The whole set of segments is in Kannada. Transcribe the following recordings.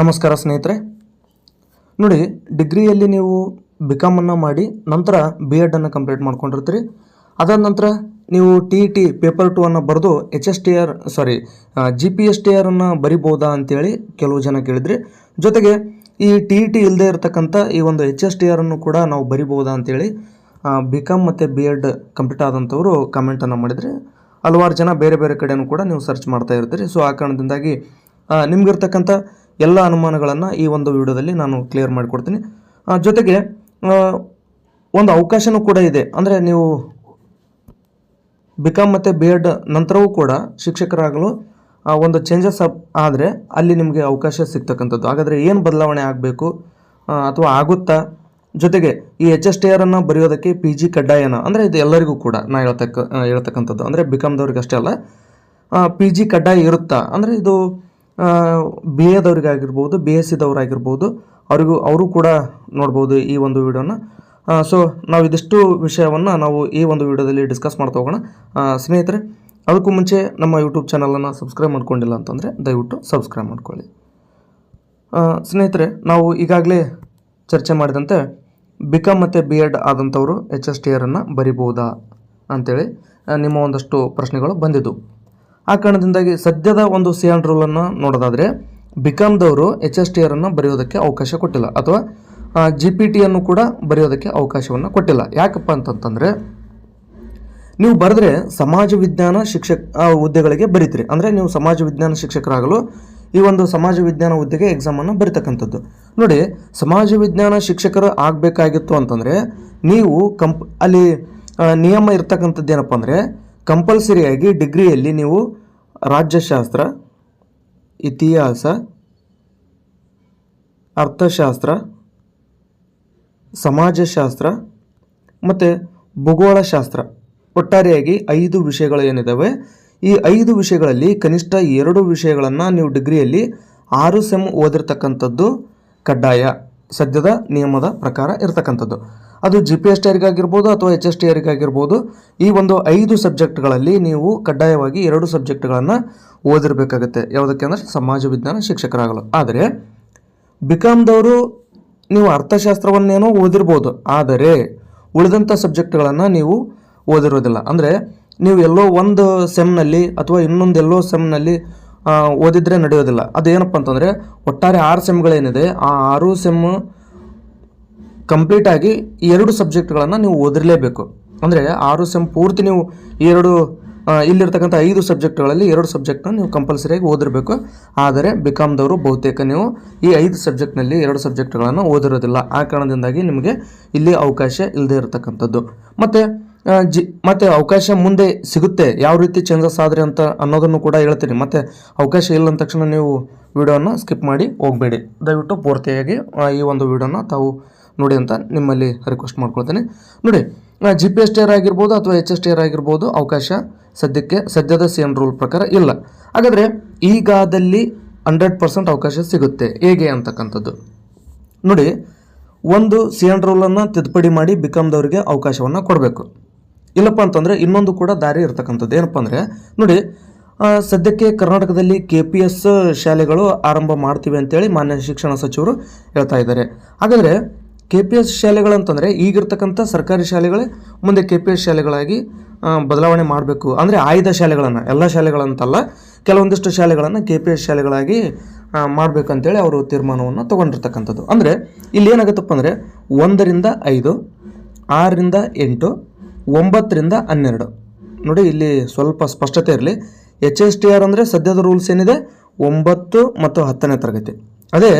ನಮಸ್ಕಾರ ಸ್ನೇಹಿತರೆ. ನೋಡಿ, ಡಿಗ್ರಿಯಲ್ಲಿ ನೀವು ಬಿ ಕಾಮನ್ನು ಮಾಡಿ ನಂತರ ಬಿ ಎಡನ್ನು ಕಂಪ್ಲೀಟ್ ಮಾಡ್ಕೊಂಡಿರ್ತೀರಿ. ಅದಾದ ನಂತರ ನೀವು T E T paper two ಅನ್ನು ಬರೆದು H S T R sorry G P S T ಆರನ್ನು ಬರಿಬೋದಾ ಅಂತೇಳಿ ಕೆಲವು ಜನ ಕೇಳಿದ್ರಿ. ಜೊತೆಗೆ ಈ ಟಿ ಇ ಟಿ ಇಲ್ಲದೆ ಇರತಕ್ಕಂಥ ಈ ಒಂದು ಎಚ್ ಎಸ್ ಟಿ ಆರನ್ನು ಕೂಡ ನಾವು ಬರಿಬೋದಾ ಅಂತೇಳಿ ಬಿ ಕಾಮ್ ಮತ್ತು ಬಿ ಎಡ್ ಕಂಪ್ಲೀಟ್ ಆದಂಥವರು ಕಮೆಂಟನ್ನು ಮಾಡಿದ್ರಿ. ಹಲವಾರು ಜನ ಬೇರೆ ಬೇರೆ ಕಡೆಯೂ ಕೂಡ ನೀವು ಸರ್ಚ್ ಮಾಡ್ತಾ ಇರ್ತೀರಿ. ಸೊ ಆ ಕಾರಣದಿಂದಾಗಿ ನಿಮ್ಗಿರ್ತಕ್ಕಂಥ ಎಲ್ಲ ಅನುಮಾನಗಳನ್ನು ಈ ಒಂದು ವಿಡಿಯೋದಲ್ಲಿ ನಾನು ಕ್ಲಿಯರ್ ಮಾಡಿಕೊಡ್ತೀನಿ. ಜೊತೆಗೆ ಒಂದು ಅವಕಾಶನೂ ಕೂಡ ಇದೆ. ಅಂದರೆ ನೀವು ಬಿ ಕಾಮ್ ಮತ್ತು ಬಿ ಎಡ್ ನಂತರವೂ ಕೂಡ ಶಿಕ್ಷಕರಾಗಲು ಒಂದು ಚೇಂಜಸ್ ಆದರೆ ಅಲ್ಲಿ ನಿಮಗೆ ಅವಕಾಶ ಸಿಗ್ತಕ್ಕಂಥದ್ದು. ಹಾಗಾದರೆ ಏನು ಬದಲಾವಣೆ ಆಗಬೇಕು? ಅಥವಾ ಆಗುತ್ತಾ? ಜೊತೆಗೆ, ಈ ಎಚ್ ಎಸ್ ಟಿ ಆರನ್ನು ಬರೆಯೋದಕ್ಕೆ ಪಿ ಜಿ ಕಡ್ಡಾಯನ? ಅಂದರೆ ಇದು ಎಲ್ಲರಿಗೂ ಕೂಡ ನಾ ಹೇಳ್ತಕ್ಕ ಹೇಳ್ತಕ್ಕಂಥದ್ದು. ಅಂದರೆ ಬಿ ಅಷ್ಟೇ ಅಲ್ಲ ಪಿ ಜಿ ಕಡ್ಡಾಯ ಇರುತ್ತಾ? ಅಂದರೆ ಇದು ಬಿ ಎದವ್ರಿಗಾಗಿರ್ಬೋದು ಬಿ ಎಸ್ ಸಿದವ್ರಾಗಿರ್ಬೋದು ಅವರಿಗೂ, ಅವರು ಕೂಡ ನೋಡ್ಬೋದು ಈ ಒಂದು ವಿಡಿಯೋನ. ಸೊ ನಾವು ಇದಿಷ್ಟು ವಿಷಯವನ್ನು ನಾವು ಈ ಒಂದು ವಿಡಿಯೋದಲ್ಲಿ ಡಿಸ್ಕಸ್ ಮಾಡ್ತಾ ಹೋಗೋಣ. ಸ್ನೇಹಿತರೆ, ಅದಕ್ಕೂ ಮುಂಚೆ ನಮ್ಮ ಯೂಟ್ಯೂಬ್ ಚಾನಲನ್ನು ಸಬ್ಸ್ಕ್ರೈಬ್ ಮಾಡ್ಕೊಂಡಿಲ್ಲ ಅಂತಂದರೆ ದಯವಿಟ್ಟು ಸಬ್ಸ್ಕ್ರೈಬ್ ಮಾಡ್ಕೊಳ್ಳಿ. ಸ್ನೇಹಿತರೆ, ನಾವು ಈಗಾಗಲೇ ಚರ್ಚೆ ಮಾಡಿದಂತೆ ಬಿ ಕಾಮ್ ಮತ್ತು ಬಿ ಎಡ್ ಆದಂಥವರು ಎಚ್ ಎಸ್ ಟಿ ಆರನ್ನು ಬರಿಬೋದಾ ಅಂಥೇಳಿ ನಿಮ್ಮ ಒಂದಷ್ಟು ಪ್ರಶ್ನೆಗಳು ಬಂದಿದ್ದವು ಆ ಕಾರಣದಿಂದಾಗಿ ಸದ್ಯದ ಒಂದು ಸಿ ಆ್ಯಂಡ್ ರೂಲನ್ನು ನೋಡೋದಾದರೆ ಬಿ ಕಾಮ್ದವರು ಎಚ್ ಎಸ್ ಟಿ ಆರನ್ನು ಬರೆಯೋದಕ್ಕೆ ಅವಕಾಶ ಕೊಟ್ಟಿಲ್ಲ. ಅಥವಾ ಜಿ ಪಿ ಟಿಯನ್ನು ಕೂಡ ಬರೆಯೋದಕ್ಕೆ ಅವಕಾಶವನ್ನು ಕೊಟ್ಟಿಲ್ಲ. ಯಾಕಪ್ಪ ಅಂತಂತಂದರೆ, ನೀವು ಬರೆದ್ರೆ ಸಮಾಜ ವಿಜ್ಞಾನ ಶಿಕ್ಷಕ ಹುದ್ದೆಗಳಿಗೆ ಬರೀತೀರಿ. ಅಂದರೆ ನೀವು ಸಮಾಜ ವಿಜ್ಞಾನ ಶಿಕ್ಷಕರಾಗಲು ಈ ಒಂದು ಸಮಾಜ ವಿಜ್ಞಾನ ಹುದ್ದೆಗೆ ಎಕ್ಸಾಮನ್ನು ಬರಿತಕ್ಕಂಥದ್ದು. ನೋಡಿ, ಸಮಾಜ ವಿಜ್ಞಾನ ಶಿಕ್ಷಕರು ಆಗಬೇಕಾಗಿತ್ತು ಅಂತಂದರೆ, ನೀವು ಕಂಪ್, ಅಲ್ಲಿ ನಿಯಮ ಇರ್ತಕ್ಕಂಥದ್ದು ಏನಪ್ಪ ಅಂದರೆ ಕಂಪಲ್ಸರಿಯಾಗಿ ಡಿಗ್ರಿಯಲ್ಲಿ ನೀವು ರಾಜ್ಯಶಾಸ್ತ್ರ, ಇತಿಹಾಸ, ಅರ್ಥಶಾಸ್ತ್ರ, ಸಮಾಜಶಾಸ್ತ್ರ ಮತ್ತು ಭೂಗೋಳಶಾಸ್ತ್ರ. ಒಟ್ಟಾರೆಯಾಗಿ ಐದು ವಿಷಯಗಳು ಏನಿದ್ದಾವೆ ಈ ಐದು ವಿಷಯಗಳಲ್ಲಿ ಕನಿಷ್ಠ ಎರಡು ವಿಷಯಗಳನ್ನು ನೀವು ಡಿಗ್ರಿಯಲ್ಲಿ ಆರು ಸೆಮ್ ಓದಿರ್ತಕ್ಕಂಥದ್ದು ಕಡ್ಡಾಯ. ಸದ್ಯದ ನಿಯಮದ ಪ್ರಕಾರ ಇರತಕ್ಕಂಥದ್ದು. ಅದು ಜಿ ಪಿ ಎಸ್ ಟಿ ಅಥವಾ ಎಚ್ ಎಸ್ ಟಿ ಈ ಒಂದು ಐದು ಸಬ್ಜೆಕ್ಟ್ಗಳಲ್ಲಿ ನೀವು ಕಡ್ಡಾಯವಾಗಿ ಎರಡು ಸಬ್ಜೆಕ್ಟ್ಗಳನ್ನು ಓದಿರಬೇಕಾಗುತ್ತೆ. ಯಾವುದಕ್ಕೆ ಅಂದರೆ ಸಮಾಜ ವಿಜ್ಞಾನ ಶಿಕ್ಷಕರಾಗಲು. ಆದರೆ ಬಿ ಕಾಮ್ದವರು ನೀವು ಅರ್ಥಶಾಸ್ತ್ರವನ್ನೇನೋ ಓದಿರ್ಬೋದು. ಆದರೆ, ಉಳಿದಂಥ ಸಬ್ಜೆಕ್ಟ್ಗಳನ್ನು ನೀವು ಓದಿರೋದಿಲ್ಲ. ಅಂದರೆ, ನೀವು ಎಲ್ಲೋ ಒಂದು ಸೆಮ್ನಲ್ಲಿ ಅಥವಾ ಇನ್ನೊಂದು ಎಲ್ಲೋ ಸೆಮ್ನಲ್ಲಿ ಓದಿದರೆ ನಡೆಯೋದಿಲ್ಲ. ಅದೇನಪ್ಪ ಅಂತಂದರೆ, ಒಟ್ಟಾರೆ ಆರು ಸೆಮ್ಗಳೇನಿದೆ. ಆ ಆರು ಸೆಮ್ ಕಂಪ್ಲೀಟಾಗಿ ಈ ಎರಡು ಸಬ್ಜೆಕ್ಟ್ಗಳನ್ನು ನೀವು ಓದಿರಲೇಬೇಕು. ಅಂದರೆ ಆರು ಸೆಮ್ ಪೂರ್ತಿ ನೀವು ಎರಡು ಇಲ್ಲಿರ್ತಕ್ಕಂಥ ಐದು ಸಬ್ಜೆಕ್ಟ್ಗಳಲ್ಲಿ ಎರಡು ಸಬ್ಜೆಕ್ಟ್ನ ನೀವು ಕಂಪಲ್ಸರಿಯಾಗಿ ಓದಿರಬೇಕು. ಆದರೆ ಬಿ ಕಾಮ್ದವರು ಬಹುತೇಕ ನೀವು ಈ ಐದು ಸಬ್ಜೆಕ್ಟ್ನಲ್ಲಿ ಎರಡು ಸಬ್ಜೆಕ್ಟ್ಗಳನ್ನು ಓದಿರೋದಿಲ್ಲ. ಆ ಕಾರಣದಿಂದಾಗಿ ನಿಮಗೆ ಇಲ್ಲಿ ಅವಕಾಶ ಇಲ್ಲದೆ ಇರತಕ್ಕಂಥದ್ದು. ಮತ್ತು ಜಿ, ಮತ್ತು ಅವಕಾಶ ಮುಂದೆ ಸಿಗುತ್ತೆ. ಯಾವ ರೀತಿ ಚೇಂಜಸ್ ಆದರೆ ಅಂತ ಅನ್ನೋದನ್ನು ಕೂಡ ಹೇಳ್ತೀನಿ. ಮತ್ತು ಅವಕಾಶ ಇಲ್ಲ ಅಂದ ತಕ್ಷಣ ನೀವು ವಿಡಿಯೋನ ಸ್ಕಿಪ್ ಮಾಡಿ ಹೋಗಬೇಡಿ. ದಯವಿಟ್ಟು ಪೂರ್ತಿಯಾಗಿ ಈ ಒಂದು ವಿಡಿಯೋನ ತಾವು ನೋಡಿ ಅಂತ ನಿಮ್ಮಲ್ಲಿ ರಿಕ್ವೆಸ್ಟ್ ಮಾಡ್ಕೊಳ್ತೇನೆ. ನೋಡಿ G P S T R ಆಗಿರ್ಬೋದು ಅಥವಾ ಎಚ್ ಎಸ್ ಟಿ ಆರ್ ಆಗಿರ್ಬೋದು ಅವಕಾಶ ಸದ್ಯಕ್ಕೆ ಸದ್ಯದ ಸಿ ಎನ್ ರೂಲ್ ಪ್ರಕಾರ ಇಲ್ಲ. ಹಾಗಾದರೆ ಈಗಾದಲ್ಲಿ ಹಂಡ್ರೆಡ್ ಪರ್ಸೆಂಟ್ ಅವಕಾಶ ಸಿಗುತ್ತೆ. ಹೇಗೆ ಅಂತಕ್ಕಂಥದ್ದು? ನೋಡಿ, ಒಂದು ಸಿ ಎನ್ ರೂಲನ್ನು ತಿದ್ದುಪಡಿ ಮಾಡಿ ಬಿಕಾಮ್ದವ್ರಿಗೆ ಅವಕಾಶವನ್ನು ಕೊಡಬೇಕು. ಇಲ್ಲಪ್ಪ ಅಂತಂದರೆ ಇನ್ನೊಂದು ಕೂಡ ದಾರಿ ಇರತಕ್ಕಂಥದ್ದು. ಏನಪ್ಪ ಅಂದರೆ, ನೋಡಿ ಸದ್ಯಕ್ಕೆ ಕರ್ನಾಟಕದಲ್ಲಿ ಕೆ ಪಿ ಎಸ್ ಶಾಲೆಗಳು ಆರಂಭ ಮಾಡ್ತೀವಿ ಅಂತೇಳಿ ಮಾನ್ಯ ಶಿಕ್ಷಣ ಸಚಿವರು ಹೇಳ್ತಾ ಇದ್ದಾರೆ. ಹಾಗಾದರೆ ಕೆ ಪಿ ಎಸ್ ಶಾಲೆಗಳಂತಂದರೆ ಈಗಿರ್ತಕ್ಕಂಥ ಸರ್ಕಾರಿ ಶಾಲೆಗಳೇ ಮುಂದೆ ಕೆ ಪಿ ಎಸ್ ಶಾಲೆಗಳಾಗಿ ಬದಲಾವಣೆ ಮಾಡಬೇಕು. ಅಂದರೆ ಆಯ್ದ ಶಾಲೆಗಳನ್ನು, ಎಲ್ಲ ಶಾಲೆಗಳಂತಲ್ಲ, ಕೆಲವೊಂದಿಷ್ಟು ಶಾಲೆಗಳನ್ನು ಕೆ ಪಿ ಎಸ್ ಶಾಲೆಗಳಾಗಿ ಮಾಡಬೇಕಂತೇಳಿ ಅವರು ತೀರ್ಮಾನವನ್ನು ತೊಗೊಂಡಿರ್ತಕ್ಕಂಥದ್ದು. ಅಂದರೆ ಇಲ್ಲಿ ಏನಾಗುತ್ತಪ್ಪ ಅಂದರೆ ಒಂದರಿಂದ ಐದು, ಆರರಿಂದ ಎಂಟು, ಒಂಬತ್ತರಿಂದ ಹನ್ನೆರಡು. ನೋಡಿ ಇಲ್ಲಿ ಸ್ವಲ್ಪ ಸ್ಪಷ್ಟತೆ ಇರಲಿ. ಎಚ್ ಎಸ್ ಟಿ ಆರ್ ಅಂದರೆ ಸದ್ಯದ ರೂಲ್ಸ್ ಏನಿದೆ? ಒಂಬತ್ತು ಮತ್ತು ಹತ್ತನೇ ತರಗತಿ. ಅದೇ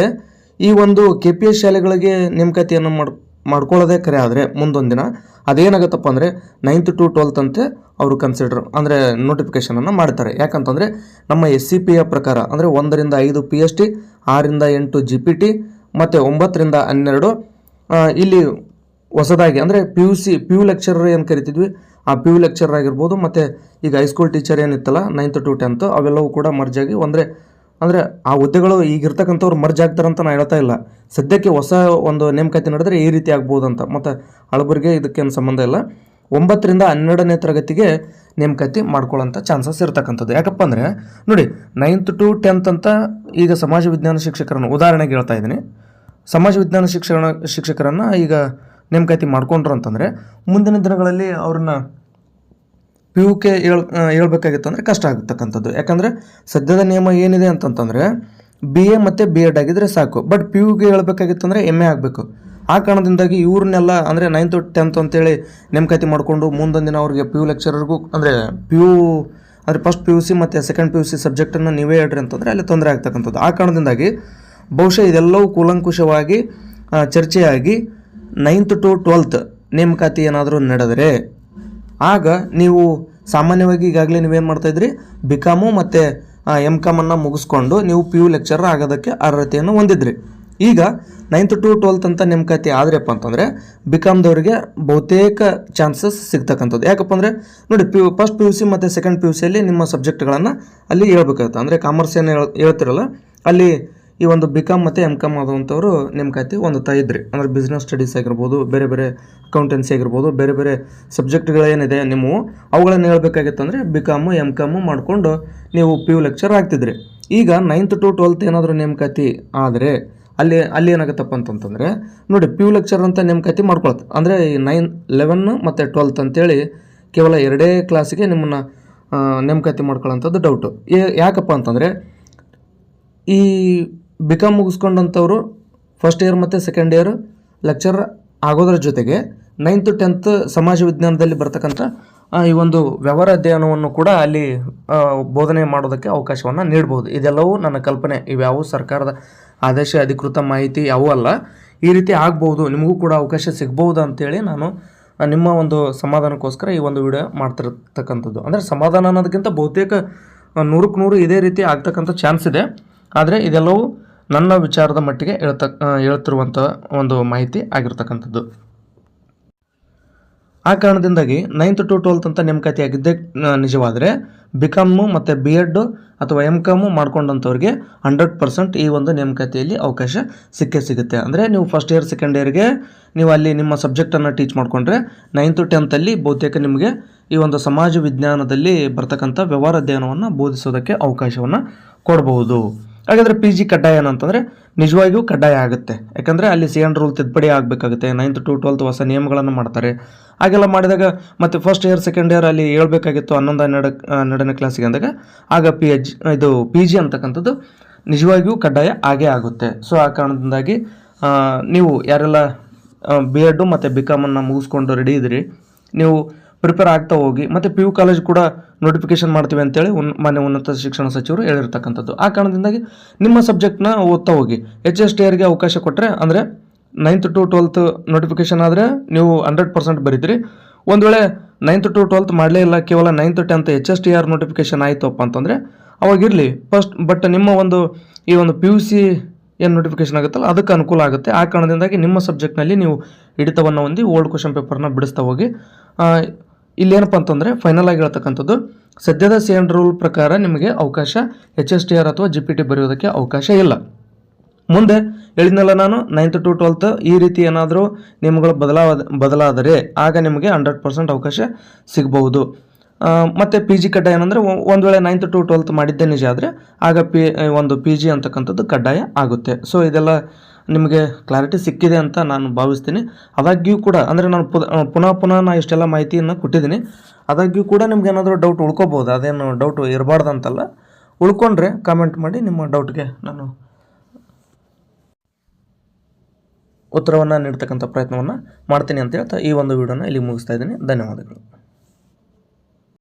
ಈ ಒಂದು ಕೆ ಪಿ ಎಸ್ ಶಾಲೆಗಳಿಗೆ ನೇಮಕಾತಿಯನ್ನು ಮಾಡಿ, ಮಾಡ್ಕೊಳ್ಳೋದೇ ಕರೆ ಆದರೆ ಮುಂದೊಂದು ದಿನ ಅದೇನಾಗುತ್ತಪ್ಪ ಅಂದರೆ ನೈನ್ತ್ ಟು ಟ್ವೆಲ್ತ್ ಅಂತೆ ಅವರು ಕನ್ಸಿಡರ್ ಅಂದರೆ ನೋಟಿಫಿಕೇಶನನ್ನು ಮಾಡ್ತಾರೆ. ಯಾಕಂತಂದರೆ ನಮ್ಮ ಎಸ್ ಸಿ ಪಿಯ ಪ್ರಕಾರ ಅಂದರೆ ಒಂದರಿಂದ ಐದು ಪಿ ಎಚ್ ಟಿ ಆರರಿಂದ ಎಂಟು ಜಿ ಪಿ ಟಿ ಮತ್ತು ಒಂಬತ್ತರಿಂದ ಹನ್ನೆರಡು ಇಲ್ಲಿ ಹೊಸದಾಗಿ ಅಂದರೆ P U C P U lecturer ಏನು ಕರಿತಿದ್ವಿ, ಆ ಪಿ ಯು ಲೆಕ್ಚರರ್ ಆಗಿರ್ಬೋದು, ಮತ್ತು ಈಗ ಹೈಸ್ಕೂಲ್ ಟೀಚರ್ ಏನಿತ್ತಲ್ಲ ನೈನ್ತ್ ಟು ಟೆಂತ್ ಅವೆಲ್ಲವೂ ಕೂಡ ಮರ್ಜಾಗಿ ಅಂದರೆ ಅಂದರೆ ಆ ಹುದ್ದೆಗಳು ಈಗ ಇರ್ತಕ್ಕಂಥವ್ರು ಮರ್ಜ್ ಆಗ್ತಾರಂತ ನಾನು ಹೇಳ್ತಾ ಇಲ್ಲ. ಸದ್ಯಕ್ಕೆ ಹೊಸ ಒಂದು ನೇಮಕಾತಿ ನಡೆದರೆ ಈ ರೀತಿ ಆಗ್ಬೋದು ಅಂತ ಮತ್ತು ಹಳಬರಿಗೆ ಇದಕ್ಕೇನು ಸಂಬಂಧ ಇಲ್ಲ. ಒಂಬತ್ತರಿಂದ ಹನ್ನೆರಡನೇ ತರಗತಿಗೆ ನೇಮಕಾತಿ ಮಾಡ್ಕೊಳ್ಳೋಂಥ ಚಾನ್ಸಸ್ ಇರ್ತಕ್ಕಂಥದ್ದು. ಯಾಕಪ್ಪ ಅಂದರೆ, ನೋಡಿ ನೈನ್ತ್ ಟು ಟೆಂತ್ ಅಂತ ಈಗ ಸಮಾಜ ವಿಜ್ಞಾನ ಶಿಕ್ಷಕರನ್ನು ಉದಾಹರಣೆಗೆ ಹೇಳ್ತಾ ಇದ್ದೀನಿ. ಸಮಾಜ ವಿಜ್ಞಾನ ಶಿಕ್ಷಣ ಶಿಕ್ಷಕರನ್ನು ಈಗ ನೇಮಕಾತಿ ಮಾಡ್ಕೊಂಡ್ರು ಅಂತಂದರೆ ಮುಂದಿನ ದಿನಗಳಲ್ಲಿ ಅವ್ರನ್ನ ಪಿ ಯು ಕೆ ಹೇಳ್ ಹೇಳ್ಬೇಕಾಗಿತ್ತು ಅಂದರೆ ಕಷ್ಟ ಆಗ್ತಕ್ಕಂಥದ್ದು. ಯಾಕಂದರೆ ಸದ್ಯದ ನಿಯಮ ಏನಿದೆ ಅಂತಂತಂದರೆ ಬಿ ಎ ಮತ್ತು ಬಿ ಎಡ್ ಆಗಿದ್ರೆ ಸಾಕು. ಬಟ್ ಪಿ ಯುಗೆ ಹೇಳ್ಬೇಕಾಗಿತ್ತು ಅಂದರೆ ಎಂ ಎ ಆಗಬೇಕು. ಆ ಕಾರಣದಿಂದಾಗಿ ಇವ್ರನ್ನೆಲ್ಲ ಅಂದರೆ ನೈನ್ತ್ ಟೆಂತ್ ಅಂತೇಳಿ ನೇಮಕಾತಿ ಮಾಡಿಕೊಂಡು ಮುಂದೊಂದು ದಿನ ಅವ್ರಿಗೆ ಪಿ ಯು ಲೆಕ್ಚರರ್ಗೂ ಅಂದರೆ ಪಿ ಯು ಅಂದರೆ ಫಸ್ಟ್ ಪಿ ಯು ಸಿ ಮತ್ತು ಸೆಕೆಂಡ್ ಪಿ ಯು ಸಿ ಸಬ್ಜೆಕ್ಟನ್ನು ನೀವೇ ಹೇಳ್ರಿ ಅಂತಂದರೆ ಅಲ್ಲಿ ತೊಂದರೆ ಆಗ್ತಕ್ಕಂಥದ್ದು. ಆ ಕಾರಣದಿಂದಾಗಿ ಬಹುಶಃ ಇದೆಲ್ಲವೂ ಕೂಲಂಕುಷವಾಗಿ ಚರ್ಚೆಯಾಗಿ ನೈನ್ತ್ ಟು ಟ್ವೆಲ್ತ್ ನೇಮಕಾತಿ ಏನಾದರೂ ನಡೆದರೆ ಆಗ ನೀವು ಸಾಮಾನ್ಯವಾಗಿ ಈಗಾಗಲೇ ನೀವೇನು ಮಾಡ್ತಾಯಿದ್ರಿ ಬಿ ಕಾಮು ಮತ್ತು ಎಂ ಕಾಮನ್ನು ಮುಗಿಸ್ಕೊಂಡು ನೀವು ಪಿ ಯು ಲೆಕ್ಚರರ್ ಆಗೋದಕ್ಕೆ ಅರ್ಹತೆಯನ್ನು ಹೊಂದಿದ್ರಿ. ಈಗ ನೈನ್ತ್ ಟು ಟ್ವೆಲ್ತ್ ಅಂತ ನೇಮಕಾತಿ ಆದ್ರಪ್ಪ ಅಂತಂದರೆ ಬಿ ಕಾಮ್ದವರಿಗೆ ಬಹುತೇಕ ಚಾನ್ಸಸ್ ಸಿಗ್ತಕ್ಕಂಥದ್ದು. ಯಾಕಪ್ಪ ಅಂದರೆ, ನೋಡಿ P first P U C ಮತ್ತು ಸೆಕೆಂಡ್ ಪಿ ಯು ಸಿಯಲ್ಲಿ ನಿಮ್ಮ ಸಬ್ಜೆಕ್ಟ್ಗಳನ್ನು ಅಲ್ಲಿ ಹೇಳ್ಬೇಕಾಗುತ್ತೆ. ಅಂದರೆ ಕಾಮರ್ಸ್ ಏನು ಹೇಳ್, ಹೇಳ್ತಿರಲ್ಲ, ಅಲ್ಲಿ ಈ ಒಂದು ಬಿ ಕಾಮ್ ಮತ್ತು ಎಂ ಕಾಮ್ ಆದಂಥವ್ರು ನೇಮಕಾತಿ ಒಂದು ಇದ್ರಿ. ಅಂದರೆ ಬಿಸ್ನೆಸ್ ಸ್ಟಡೀಸ್ ಆಗಿರ್ಬೋದು, ಬೇರೆ ಬೇರೆ ಅಕೌಂಟೆನ್ಸಿ ಆಗಿರ್ಬೋದು, ಬೇರೆ ಬೇರೆ ಸಬ್ಜೆಕ್ಟ್ಗಳೇನಿದೆ ನೀವು, ಅವುಗಳನ್ನು ಹೇಳಬೇಕಾಗಿತ್ತು ಅಂದರೆ ಬಿ ಕಾಮು ಎಂ ಕಾಮು ಮಾಡಿಕೊಂಡು ನೀವು ಪಿ ಯು ಲೆಕ್ಚರ್ ಆಗ್ತಿದ್ರಿ. ಈಗ ನೈನ್ತ್ ಟು ಟ್ವೆಲ್ತ್ ಏನಾದರೂ ನೇಮಕಾತಿ ಆದರೆ ಅಲ್ಲಿ ಅಲ್ಲಿ ಏನಾಗುತ್ತಪ್ಪ ಅಂತಂತಂದರೆ, ನೋಡಿ ಪಿ ಯು ಲೆಕ್ಚರ್ ಅಂತ ನೇಮಕಾತಿ ಮಾಡ್ಕೊಳತ್ತೆ. ಅಂದರೆ ಈ ನೈನ್ ಲೆವೆನ್ ಮತ್ತು ಟ್ವೆಲ್ತ್ ಅಂತೇಳಿ ಕೇವಲ ಎರಡೇ ಕ್ಲಾಸಿಗೆ ನಿಮ್ಮನ್ನು ನೇಮಕಾತಿ ಮಾಡ್ಕೊಳ್ಳೋಂಥದ್ದು ಡೌಟು ಯಾಕಪ್ಪ ಅಂತಂದರೆ ಈ ಬಿ ಕಾಮ್ ಮುಗಿಸ್ಕೊಂಡಂಥವ್ರು ಫಸ್ಟ್ ಇಯರ್ ಮತ್ತು ಸೆಕೆಂಡ್ ಇಯರ್ ಲೆಕ್ಚರ್ ಆಗೋದ್ರ ಜೊತೆಗೆ ನೈನ್ತ್ ಟೆಂತ್ ಸಮಾಜ ವಿಜ್ಞಾನದಲ್ಲಿ ಬರ್ತಕ್ಕಂಥ ಈ ಒಂದು ವ್ಯವಹಾರ ಅಧ್ಯಯನವನ್ನು ಕೂಡ ಅಲ್ಲಿ ಬೋಧನೆ ಮಾಡೋದಕ್ಕೆ ಅವಕಾಶವನ್ನು ನೀಡಬಹುದು ಇದೆಲ್ಲವೂ ನನ್ನ ಕಲ್ಪನೆ. ಇವ್ಯಾವು ಸರ್ಕಾರದ ಆದೇಶ, ಅಧಿಕೃತ ಮಾಹಿತಿ ಯಾವೂ ಅಲ್ಲ. ಈ ರೀತಿ ಆಗ್ಬೋದು. ನಿಮಗೂ ಕೂಡ ಅವಕಾಶ ಸಿಗ್ಬೋದು ಅಂತೇಳಿ ನಾನು ನಿಮ್ಮ ಒಂದು ಸಮಾಧಾನಕ್ಕೋಸ್ಕರ ಈ ಒಂದು ವಿಡಿಯೋ ಮಾಡ್ತಿರ್ತಕ್ಕಂಥದ್ದು. ಅಂದರೆ ಸಮಾಧಾನ ಅನ್ನೋದಕ್ಕಿಂತ ಬಹುತೇಕ ನೂರಕ್ಕೆ ನೂರು ಇದೇ ರೀತಿ ಆಗ್ತಕ್ಕಂಥ ಚಾನ್ಸ್ ಇದೆ. ಆದರೆ ಇದೆಲ್ಲವೂ ನನ್ನ ವಿಚಾರದ ಮಟ್ಟಿಗೆ ಹೇಳ್ತ ಹೇಳ್ತಿರುವಂಥ ಒಂದು ಮಾಹಿತಿ ಆಗಿರ್ತಕ್ಕಂಥದ್ದು. ಆ ಕಾರಣದಿಂದಾಗಿ ನೈನ್ತ್ ಟು ಟ್ವೆಲ್ತ್ ಅಂತ ನೇಮಕಾತಿ ಆಗಿದ್ದೇ ಆ, ನಿಜವಾದರೆ ಬಿ ಕಾಮು ಮತ್ತು ಬಿ ಎಡ್ ಅಥವಾ ಎಂ ಕಾಮು ಮಾಡ್ಕೊಂಡಂಥವ್ರಿಗೆ ಹಂಡ್ರೆಡ್ ಪರ್ಸೆಂಟ್ ಈ ಒಂದು ನೇಮಕಾತಿಯಲ್ಲಿ ಅವಕಾಶ ಸಿಕ್ಕೇ ಸಿಗುತ್ತೆ. ಅಂದರೆ ನೀವು ಫಸ್ಟ್ ಇಯರ್ ಸೆಕೆಂಡ್ ಇಯರ್ಗೆ ನೀವು ಅಲ್ಲಿ ನಿಮ್ಮ ಸಬ್ಜೆಕ್ಟನ್ನು ಟೀಚ್ ಮಾಡಿಕೊಂಡ್ರೆ ನೈನ್ತು ಟೆಂತಲ್ಲಿ ಬಹುತೇಕ ನಿಮಗೆ ಈ ಒಂದು ಸಮಾಜ ವಿಜ್ಞಾನದಲ್ಲಿ ಬರ್ತಕ್ಕಂಥ ವ್ಯವಹಾರ ಅಧ್ಯಯನವನ್ನು ಬೋಧಿಸೋದಕ್ಕೆ ಅವಕಾಶವನ್ನು ಕೊಡಬಹುದು. ಹಾಗಾದರೆ ಪಿ ಜಿ ಕಡ್ಡಾಯ ಏನಂತಂದರೆ ನಿಜವಾಗಿಯೂ ಕಡ್ಡಾಯ ಆಗುತ್ತೆ. ಯಾಕಂದರೆ ಅಲ್ಲಿ ಸಿ ಎನ್ ರೂಲ್ ತಿದ್ದುಪಡಿ ಆಗಬೇಕಾಗುತ್ತೆ. ನೈನ್ತ್ ಟು ಟ್ವೆಲ್ತ್ ಹೊಸ ನಿಯಮಗಳನ್ನು ಮಾಡ್ತಾರೆ. ಹಾಗೆಲ್ಲ ಮಾಡಿದಾಗ ಮತ್ತು ಫಸ್ಟ್ ಇಯರ್ ಸೆಕೆಂಡ್ ಇಯರ್ ಅಲ್ಲಿ ಹೇಳ್ಬೇಕಾಗಿತ್ತು ಹನ್ನೊಂದು, ಹನ್ನೆರಡು, ಹನ್ನೆರಡನೇ ಕ್ಲಾಸಿಗೆ ಅಂದಾಗ ಆಗ ಪಿ ಎಚ್ ಇದು ಪಿ ಜಿ ಅಂತಕ್ಕಂಥದ್ದು ನಿಜವಾಗಿಯೂ ಕಡ್ಡಾಯ ಆಗೇ ಆಗುತ್ತೆ. ಸೊ ಆ ಕಾರಣದಿಂದಾಗಿ ನೀವು ಯಾರೆಲ್ಲ ಬಿ ಎಡ್ಡು ಮತ್ತು ಬಿ ಕಾಮನ್ನು ಮುಗಿಸ್ಕೊಂಡು ರೆಡಿ ಇದ್ರಿ ನೀವು ಪ್ರಿಪೇರ್ ಆಗ್ತಾ ಹೋಗಿ, ಮತ್ತು ಪಿ ಯು ಕಾಲೇಜ್ ಕೂಡ ನೋಟಿಫಿಕೇಶನ್ ಮಾಡ್ತೀವಿ ಅಂತೇಳಿ ಉನ್, ಮಾನ್ಯ ಉನ್ನತ ಶಿಕ್ಷಣ ಸಚಿವರು ಹೇಳಿರ್ತಕ್ಕಂಥದ್ದು. ಆ ಕಾರಣದಿಂದಾಗಿ ನಿಮ್ಮ ಸಬ್ಜೆಕ್ಟ್ನ ಓದ್ತಾ ಹೋಗಿ. ಎಚ್ ಎಸ್ ಟಿ ಆರ್ಗೆ ಅವಕಾಶ ಕೊಟ್ಟರೆ ಅಂದರೆ ನೈನ್ತ್ ಟು ಟ್ವೆಲ್ತ್ ನೋಟಿಫಿಕೇಶನ್ ಆದರೆ ನೀವು ಹಂಡ್ರೆಡ್ ಪರ್ಸೆಂಟ್ ಬರೀತೀರಿ. ಒಂದು ವೇಳೆ ನೈನ್ತ್ ಟು ಟ್ವೆಲ್ತ್ ಮಾಡಲೇ ಇಲ್ಲ, ಕೇವಲ ninth tenth H S T R notification ಆಯಿತಪ್ಪ ಅಂತಂದರೆ ಅವಾಗಿರಲಿ ಫಸ್ಟ್ ಬಟ್ ನಿಮ್ಮ ಒಂದು ಈ ಒಂದು ಪಿ ಯು ಸಿ ಏನು ನೋಟಿಫಿಕೇಶನ್ ಆಗುತ್ತಲ್ಲ, ಅದಕ್ಕೆ ಅನುಕೂಲ ಆಗುತ್ತೆ. ಆ ಕಾರಣದಿಂದಾಗಿ ನಿಮ್ಮ ಸಬ್ಜೆಕ್ಟ್ನಲ್ಲಿ ನೀವು ಹಿಡಿತವನ್ನು ಹೊಂದಿ ಓಲ್ಡ್ ಕ್ವಶನ್ ಪೇಪರ್ನ ಬಿಡಿಸ್ತಾ ಹೋಗಿ. ಇಲ್ಲೇನಪ್ಪ ಅಂತಂದರೆ ಫೈನಲ್ ಆಗಿ ಹೇಳ್ತಕ್ಕಂಥದ್ದು, ಸದ್ಯದ ಸಿ ಎನ್ ರೂಲ್ ಪ್ರಕಾರ ನಿಮಗೆ ಅವಕಾಶ ಎಚ್ ಎಸ್ ಟಿ ಆರ್ ಅಥವಾ ಜಿ ಪಿ ಟಿ ಬರೆಯೋದಕ್ಕೆ ಅವಕಾಶ ಇಲ್ಲ. ಮುಂದೆ ಹೇಳಿದ್ನಲ್ಲ ನಾನು ನೈನ್ತ್ ಟು ಟ್ವೆಲ್ತ್ ಈ ರೀತಿ ಏನಾದರೂ ನಿಯಮಗಳು ಬದಲಾವ, ಬದಲಾದರೆ ಆಗ ನಿಮಗೆ ಹಂಡ್ರೆಡ್ ಪರ್ಸೆಂಟ್ ಅವಕಾಶ ಸಿಗಬಹುದು. ಮತ್ತು ಪಿ ಜಿ ಕಡ್ಡಾಯ ಏನಂದರೆ ಒಂದು ವೇಳೆ ನೈನ್ತ್ ಟು ಟ್ವೆಲ್ತ್ ಮಾಡಿದ್ದೇ ನಿಜ ಆದರೆ, ಆಗ ಪಿ ಒಂದು ಪಿ ಜಿ ಅಂತಕ್ಕಂಥದ್ದು ಕಡ್ಡಾಯ ಆಗುತ್ತೆ. ಸೊ ಇದೆಲ್ಲ ನಿಮಗೆ ಕ್ಲಾರಿಟಿ ಸಿಕ್ಕಿದೆ ಅಂತ ನಾನು ಭಾವಿಸ್ತೀನಿ. ಅದಾಗ್ಯೂ ಕೂಡ, ಅಂದರೆ ನಾನು ಪುನಃ ಪುನಃ ನಾನು ಇಷ್ಟೆಲ್ಲ ಮಾಹಿತಿಯನ್ನು ಕೊಟ್ಟಿದ್ದೀನಿ. ಅದಾಗ್ಯೂ ಕೂಡ ನಿಮ್ಗೆ ಏನಾದರೂ ಡೌಟ್ ಉಳ್ಕೋಬೋದು, ಅದೇನು ಡೌಟ್ ಇರಬಾರ್ದು ಅಂತಲ್ಲ ಉಳ್ಕೊಂಡ್ರೆ ಕಾಮೆಂಟ್ ಮಾಡಿ ನಿಮ್ಮ ಡೌಟ್ಗೆ ನಾನು ಉತ್ತರವನ್ನು ನೀಡ್ತಕ್ಕಂಥ ಪ್ರಯತ್ನವನ್ನು ಮಾಡ್ತೀನಿ ಅಂತ ಹೇಳ್ತಾ ಈ ಒಂದು ವಿಡಿಯೋನ ಇಲ್ಲಿ ಮುಗಿಸ್ತಾ ಇದ್ದೀನಿ. ಧನ್ಯವಾದಗಳು.